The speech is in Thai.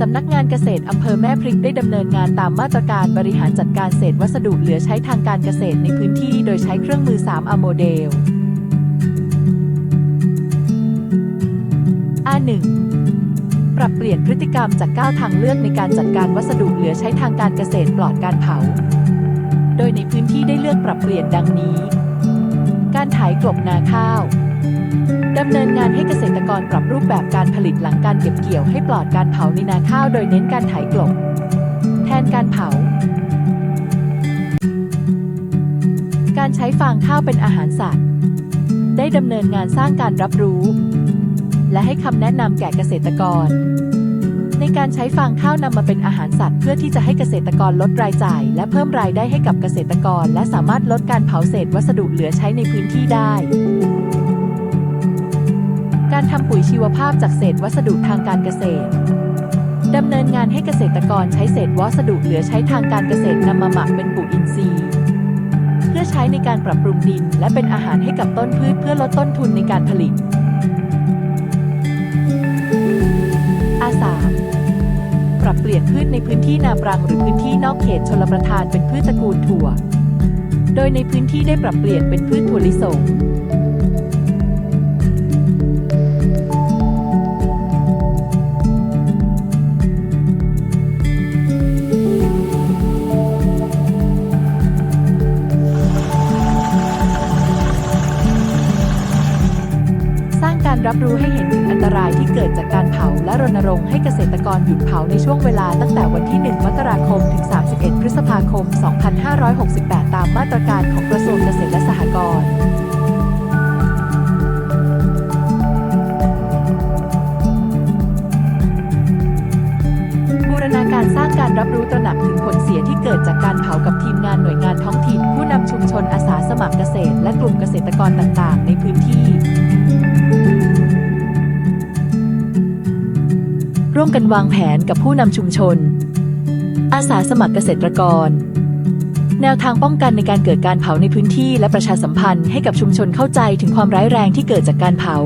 สำนักงานเกษตรอำเภอแม่พริกได้ดำเนินงานตามมาตรการบริหารจัดการเศษวัสดุเหลือใช้ทางการเกษตรในพื้นที่โดยใช้เครื่องมือ 3 อโมเดล A1 ปรับเปลี่ยนพฤติกรรมจาก9ทางเลือกในการจัดการวัสดุเหลือใช้ทางการเกษตรปลอดการเผา โดยในพื้นที่ได้เลือกปรับเปลี่ยนดังนี้ การไถกลบนาข้าว ดำเนินงานให้เกษตรกรปรับรูปแบบการผลิตหลังการเก็บเกี่ยวให้ปลอดการเผาในนาข้าวโดยเน้นการไถกลบ แทนการเผา การใช้ฟางข้าวเป็นอาหารสัตว์ ได้ดำเนินงานสร้างการรับรู้ และให้คำแนะนำแก่เกษตรกร ในการใช้ฟางข้าวนำมาเป็นอาหารสัตว์ เพื่อที่จะให้เกษตรกรลดรายจ่าย และเพิ่มรายได้ให้กับเกษตรกร และสามารถลดการเผาเศษวัสดุเหลือใช้ในพื้นที่ได้ การทำปุ๋ยชีวภาพจากเศษวัสดุทางการเกษตรดำเนินงานให้เกษตรกรใช้เศษวัสดุเหลือใช้ทางการเกษตรนำมาหมักเป็นปุ๋ยอินทรีย์ เพื่อใช้ในการปรับปรุงดิน และเป็นอาหารให้กับต้นพืชเพื่อลดต้นทุนในการผลิต อาสามปรับเปลี่ยนพืชในพื้นที่นาปรังหรือพื้นที่นอกเขตชลประทานเป็นพืชตระกูลถั่ว โดยในพื้นที่ได้ปรับเปลี่ยนเป็นพืชถั่วลิสง การรับรู้ให้เห็นถึงอันตรายที่เกิดจากการเผา และรณรงค์ให้เกษตรกรหยุดเผาในช่วงเวลาตั้งแต่วันที่ 1 มกราคม ถึง 31 พฤษภาคม 2568 ตามมาตรการของกระทรวงเกษตรและสหกรณ์บูรณาการสร้างการรับรู้ตระหนักถึงผลเสียที่เกิดจากการเผากับทีมงานหน่วยงานท้องถิ่น ผู้นำชุมชนอาสาสมัครเกษตร และกลุ่มเกษตรกรต่างๆ ในพื้นที่ ร่วมกันวางแผนกับผู้นำชุมชน อาสาสมัครเกษตรกร แนวทางป้องกันในการเกิดการเผาในพื้นที่และประชาสัมพันธ์ให้กับชุมชนเข้าใจถึงความร้ายแรงที่เกิดจากการเผา